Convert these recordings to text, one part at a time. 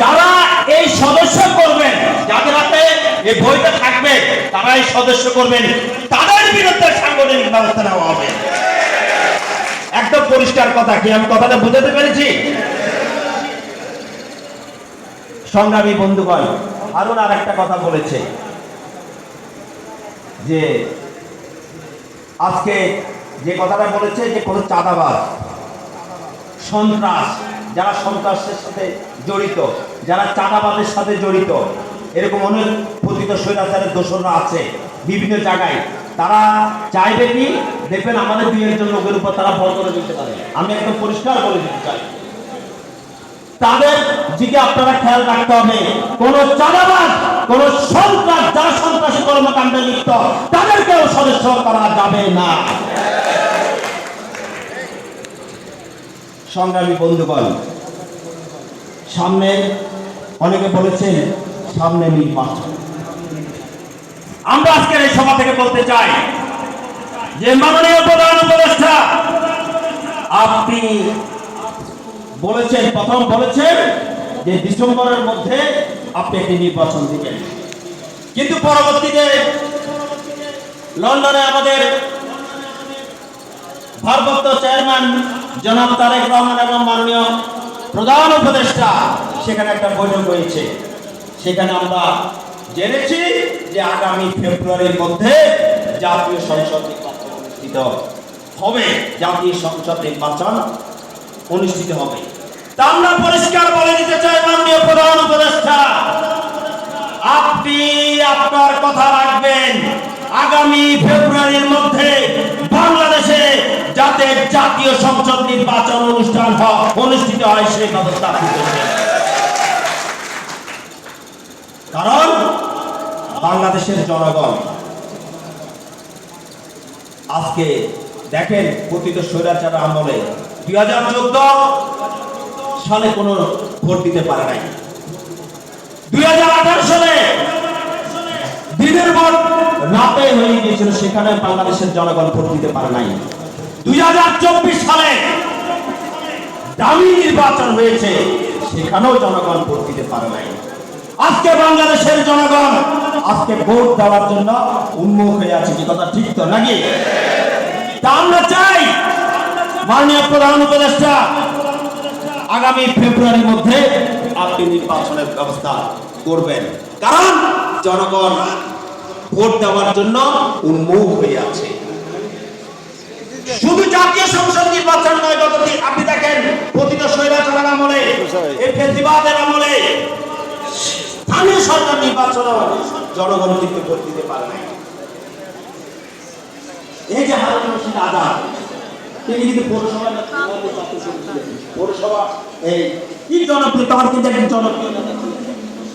যারা এই সদস্য করবেন, যাদের হাতে এই বইটা থাকবে, তারা এই সদস্য করবেন। তাদের বিরুদ্ধে সাংগঠনিক ব্যবস্থা নেওয়া হবে। একদম পরিষ্কার কথা কি? আমি কথাটা বুঝাতে পেরেছি? সংগ্রামী বন্ধুগণ আরুন আর একটা কথা বলেছে যে, আজকে যে কথাটা বলেছে যে কোনো চাঁদাবাজ, সন্ত্রাস যারা সন্ত্রাসের সাথে জড়িত, যারা চাঁদাবাদের সাথে জড়িত, এরকম অনেক পতিত স্বৈরাচারের দোষরা আছে বিভিন্ন জায়গায়। তারা চাইবে কি? দেখবেন আমাদের দুই একজন লোকের উপর তারা ভর করে দিতে পারে। আমি একদম পরিষ্কার করে দিতে চাই। তাদের দিকে আপনারা খেয়াল রাখতে হবে, কোন চাঁদাবাদ কোন সন্ত্রাস, যারা সন্ত্রাসী কর্মকাণ্ডে লিপ্ত, তাদেরকেও সদস্য করা যাবে না। সংগ্রামী বন্ধুগণ সামনে অনেকে বলেছেন সামনে নির্বাচন আমরা আজকের এই সভা থেকে বলতে চাই যে মাননীয় প্রধান উপদেষ্টা, আপনি বলেছেন, প্রথম বলেছেন যে ডিসেম্বরের মধ্যে আপনি একটি নির্বাচন দিবেন। কিন্তু পরবর্তীতে লন্ডনে আমাদের ভারপ্রাপ্ত চেয়ারম্যান জনাব তারেক রহমান এবং মাননীয় প্রধান উপদেষ্টা, সেখানে একটা বৈঠক হয়েছে। সেখানে আমরা জেনেছি যে আগামী ফেব্রুয়ারির মধ্যে জাতীয় সংসদ নির্বাচন অনুষ্ঠিত হবে। জাতীয় সংসদ নির্বাচন অনুষ্ঠিত হবে। তা আমরা পরিষ্কার বলে দিতে চাই, মাননীয় প্রধান উপদেষ্টা। আপনি আপনার কথা রাখবেন। আগামী ফেব্রুয়ারির মধ্যে অনুষ্ঠিত হয় সেই ব্যবস্থা আপনি করবেন কারণ বাংলাদেশের জনগণ আজকে দেখেন পতিত স্বৈরাচার আমলে দুই হাজার চোদ্দ সালে কোনো ভোট দিতে পারে নাই। দুই হাজার আঠারো সালে দিনের পর রাতে হয়ে গিয়েছিল, সেখানে বাংলাদেশের জনগণ ভোট দিতে পারে নাই। দুই হাজার চব্বিশ সালে দামি নির্বাচন হয়েছে, সেখানেও জনগণ ভোট দিতে পারে নাই। আজকে বাংলাদেশের জনগণ আজকে ভোট দেওয়ার জন্য উন্মুখ হয়ে আছে, কি কথা ঠিক তো নাকি? তা আমরা চাই, মাননীয় প্রধান উপদেষ্টা, আগামী ফেব্রুয়ারির মধ্যে আপনি নির্বাচনের ব্যবস্থা করবেন। কারণ জনগণ ভোট দেওয়ার জন্য উন্মুখ হয়ে আছে। শুধু জাতীয় সংসদ নির্বাচন নয় গত আপনি দেখেন, প্রতিটা স্বৈরাচারের আমলে, এই ফেসিবাদের আমলে, স্থানীয় সরকার নির্বাচন জনগণ কিন্তু ভোট দিতে পারে নাই। এই যে হারুন রশিদ আজাদ, তিনি কিন্তু পৌরসভা পৌরসভা, এই, কি জনপ্রিয় তোমার কিন্তু একজন জনপ্রিয়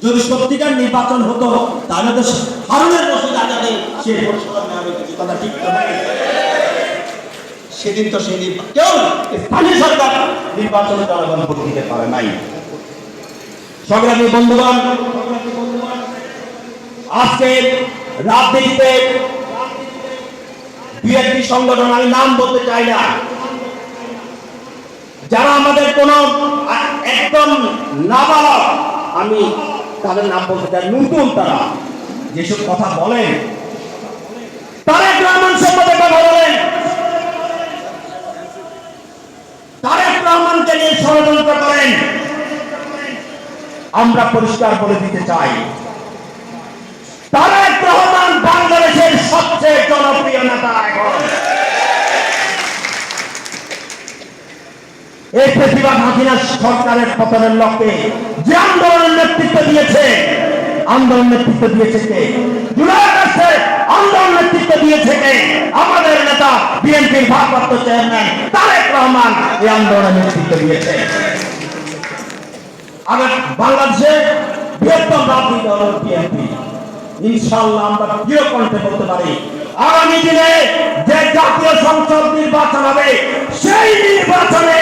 যদি সত্যিকার নির্বাচন হতো, তাহলে তো হারুনের রশিদ আজাদে সে পৌরসভার নামে কিছু কথা ঠিক নাই। সেদিন তো সেই কেউ স্থানীয় সরকার জনগণ ভোট দিতে পারে নাই। সংগ্রামী বন্ধুগণ, আজকে রাজনীতিতে সংগঠন আমি নাম বলতে চাই না। যারা আমাদের কোন একদম নাবালক, আমি তাদের নাম বলতে চাই, নতুন তারা যেসব কথা বলেন, তারা রহমান সম্বন্ধে কথা তারেক নিয়ে ষড়যন্ত্র করেন। আমরা পরিষ্কার বলে দিতে চাই, তারেক রহমান বাংলাদেশের সবচেয়ে জনপ্রিয় নেতা এখন। এই প্রতিবাদ হাসিনা সরকারের পতনের লক্ষ্যে যে আন্দোলনের নেতৃত্ব দিয়েছে, আন্দোলন নেতৃত্ব দিয়েছে কে? আন্দোলন নেতৃত্ব দিয়েছে কে? আমাদের নেতা বিএনপির ভারপ্রাপ্ত চেয়ারম্যান তারেক রহমান এই আন্দোলনের নেতৃত্ব দিয়েছে আবার বাংলাদেশে বৃহত্তম রাজনীতি হল বিএনপি। আমরা দৃঢ় কণ্ঠে বলতে পারি, আগামী দিনে যে জাতীয় সংসদ নির্বাচন হবে, সেই নির্বাচনে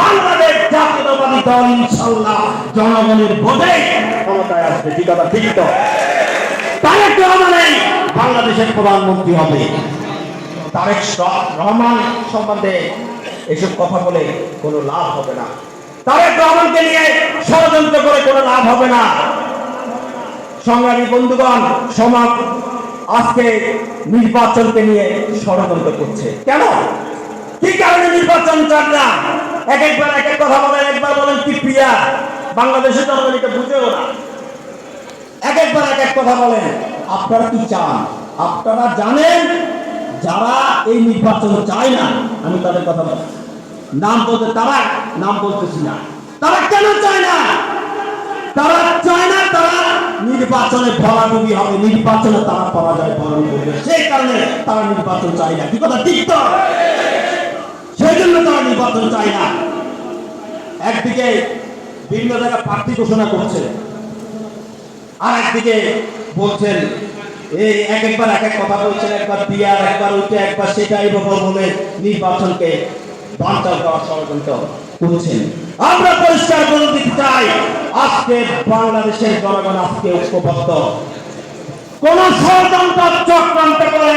বাংলাদেশ জাতীয়তাবাদী দল ইনশাল্লাহ জনগণের ভোটে ক্ষমতায় আসবে। ঠিক ঠিক তো? তারেক রহমানই বাংলাদেশের প্রধানমন্ত্রী হবে। তারেক রহমান সম্বন্ধে এসব কথা বলে কোনো লাভ হবে না। তারেক রহমানকে নিয়ে ষড়যন্ত্র করে কোনো লাভ হবে না। সংগ্রামী বন্ধুগণ, সমাজ আজকে নির্বাচনকে নিয়ে ষড়যন্ত্র করছে। কেন? কি কারণে নির্বাচন চান না? এক একবার, এক এক কথা বলেন, একবার বলেন কি প্রিয়া? বাংলাদেশের জনগণ এটা বুঝেও না। এক একবার, এক এক কথা বলেন, আপনারা কি চান? আপনারা জানেন যারা এই নির্বাচন চায় না, আমি তাদের কথা বল নাম বলতে তারা, নাম বলতেছি না তারা কেন চায় না? তারা চায় না তারা নির্বাচনে ভরাডুবি হবে। নির্বাচনে তারা পরাজয় বরণ করবে। সেই কারণে তারা নির্বাচন চায় না। কি কথা? ঠিক তো? সেই জন্য তারা নির্বাচন চায় না। একদিকে বিভিন্ন জায়গায় প্রার্থী ঘোষণা করছে। আর একদিকে বলছেন একবার এক এক কথা বলছেন, একবার বিয়ার, একবার একবার সেটাই বলে নির্বাচনকে করার ষড়যন্ত্র করছেন। আমরা পরিষ্কার করে দিতে চাই, আজকে বাংলাদেশের জনগণ আজকে ঐক্যবদ্ধ। কোন ষড়যন্ত্র চক্রান্ত করে